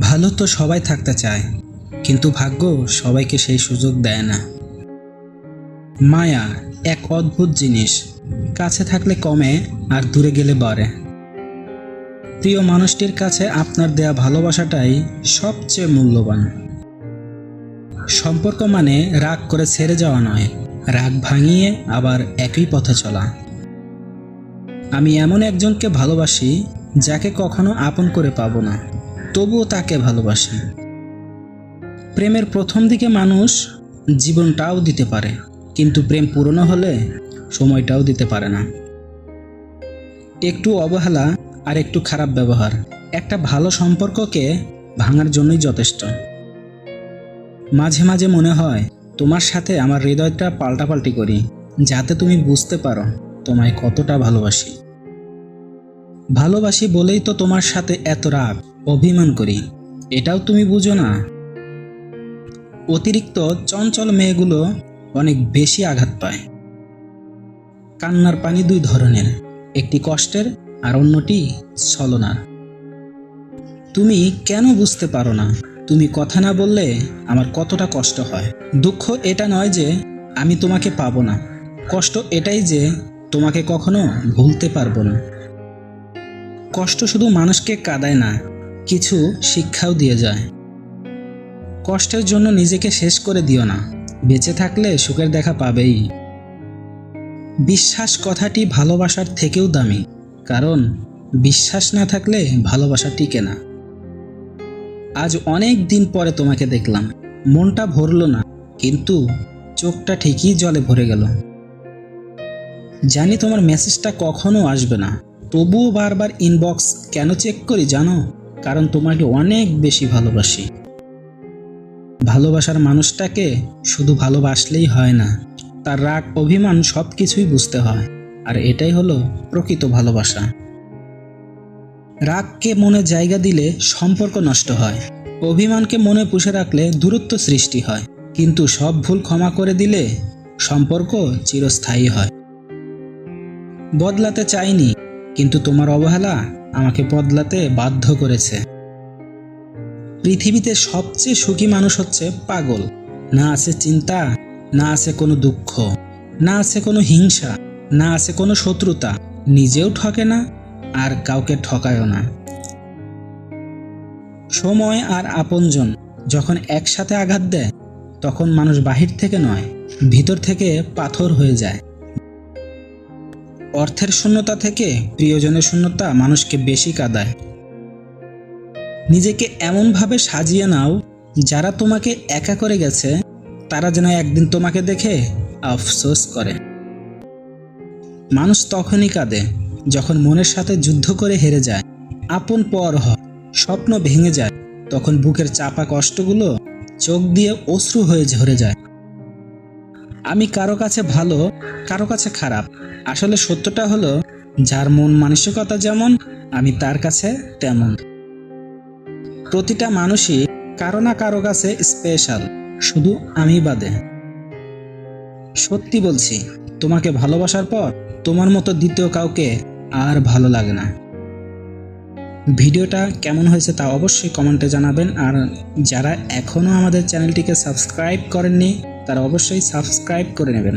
ভালো তো সবাই থাকতে চায়, কিন্তু ভাগ্য সবাইকে সেই সুযোগ দেয় না। মায়া এক অদ্ভুত জিনিস, কাছে থাকলে কমে আর দূরে গেলে বাড়ে। প্রিয় মানুষটির কাছে আপনার দেয়া ভালোবাসাটাই সবচেয়ে মূল্যবান। সম্পর্ক মানে রাগ করে ছেড়ে যাওয়া নয়, রাগ ভাঙিয়ে আবার একই পথে চলা। আমি এমন একজনকে ভালোবাসি যাকে কখনো আপন করে পাবো না। তবুও তাকে ভালোবাসি। প্রেমের প্রথম দিকে মানুষ জীবনটাও দিতে পারে, কিন্তু প্রেম পুরনো হলে সময়টাও দিতে পারে না। একটু অবহেলা আর একটু খারাপ ব্যবহার, একটা ভালো সম্পর্ককে ভাঙার জন্যই যথেষ্ট। মাঝে মাঝে মনে হয়, তোমার সাথে আমার হৃদয়টা পাল্টাপাল্টি করি, যাতে তুমি বুঝতে পারো তোমায় কতটা ভালোবাসি। ভালোবাসি বলেই তো তোমার সাথে এত রাগ অভিমান করি। এটাও তুমি বুঝো না? অতিরিক্ত চঞ্চল মেয়েগুলো অনেক বেশি আঘাত পায়। কান্নার পানি দুই ধরনের, একটি কষ্টের আর অন্যটি ছলনার। তুমি কেন বুঝতে পারো না? তুমি কথা না বললে আমার কতটা কষ্ট হয়? দুঃখ এটা নয় যে আমি তোমাকে পাবো না। কষ্ট এটাই যে তোমাকে কখনো ভুলতে পারব না। কষ্ট শুধু মানুষকে কাঁদায় না কিছু শিক্ষাও দিয়ে যায়। কষ্টের জন্য নিজেকে শেষ করে দিও না। বেঁচে থাকলে সুখের দেখা পাবেই। বিশ্বাস কথাটি ভালোবাসার থেকেও দামি, কারণ বিশ্বাস না থাকলে ভালোবাসা টিকে না। আজ অনেক দিন পরে তোমাকে দেখলাম। মনটা ভরলো না, কিন্তু চোখটা ঠিকই জলে ভরে গেল। জানি তোমার মেসেজটা কখনো আসবে না। তবুও বারবার ইনবক্স কেন চেক করি জানো? কারণ তোমাকে অনেক বেশি ভালোবাসি। ভালোবাসার মানুষটাকে শুধু ভালোবাসলেই হয় না, তার রাগ, অভিমান সব কিছুই বুঝতে হয়, আর এটাই হলো প্রকৃত ভালোবাসা। রাগকে মনে জায়গা দিলে সম্পর্ক নষ্ট হয়, অভিমানকে মনে পুষে রাখলে দূরত্ব সৃষ্টি হয়, কিন্তু সব ভুল ক্ষমা করে দিলে সম্পর্ক চিরস্থায়ী হয়। বদলাতে চাইনি কিন্তু তোমার অবহেলা আমাকে বদলাতে বাধ্য করেছে। পৃথিবীতে সবচেয়ে সুখী মানুষ হচ্ছে পাগল। না আছে চিন্তা, না আছে কোনো দুঃখ, না আছে কোনো হিংসা, না আছে কোনো শত্রুতা। নিজেও ঠকে না, আর কাউকে ঠকায়ও না। সময় আর আপনজন যখন একসাথে আঘাত দেয়, তখন মানুষ বাহির থেকে নয়, ভিতর থেকে পাথর হয়ে যায়। অর্থের শূন্যতা থেকে প্রিয়জনের শূন্যতা মানুষকে বেশি কাঁদায়। নিজেকে এমনভাবে সাজিয়ে নাও, যারা তোমাকে একা করে গেছে, তারা যেন একদিন তোমাকে দেখে আফসোস করে। মানুষ তখনই কাঁদে, যখন মনের সাথে যুদ্ধ করে হেরে যায়। আপন পর হয় স্বপ্ন ভেঙে যায়, তখন বুকের চাপা কষ্টগুলো চোখ দিয়ে অশ্রু হয়ে ঝরে যায়। আমি কারও কাছে ভালো, কারও কাছে খারাপ। আসলে সত্যটা হলো, যার মন মানসিকতা যেমন, আমি তার কাছে তেমন। প্রতিটা মানুষই কারও না কারও কাছে স্পেশাল শুধু আমি বাদে। সত্যি বলছি, তোমাকে ভালোবাসার পর তোমার মতো দ্বিতীয় কাউকে আর ভালো লাগে না। ভিডিওটা কেমন হয়েছে তা অবশ্যই কমেন্টে জানাবেন, আর যারা এখনও আমাদের চ্যানেলটিকে সাবস্ক্রাইব করেননি তারা অবশ্যই সাবস্ক্রাইব করে নেবেন।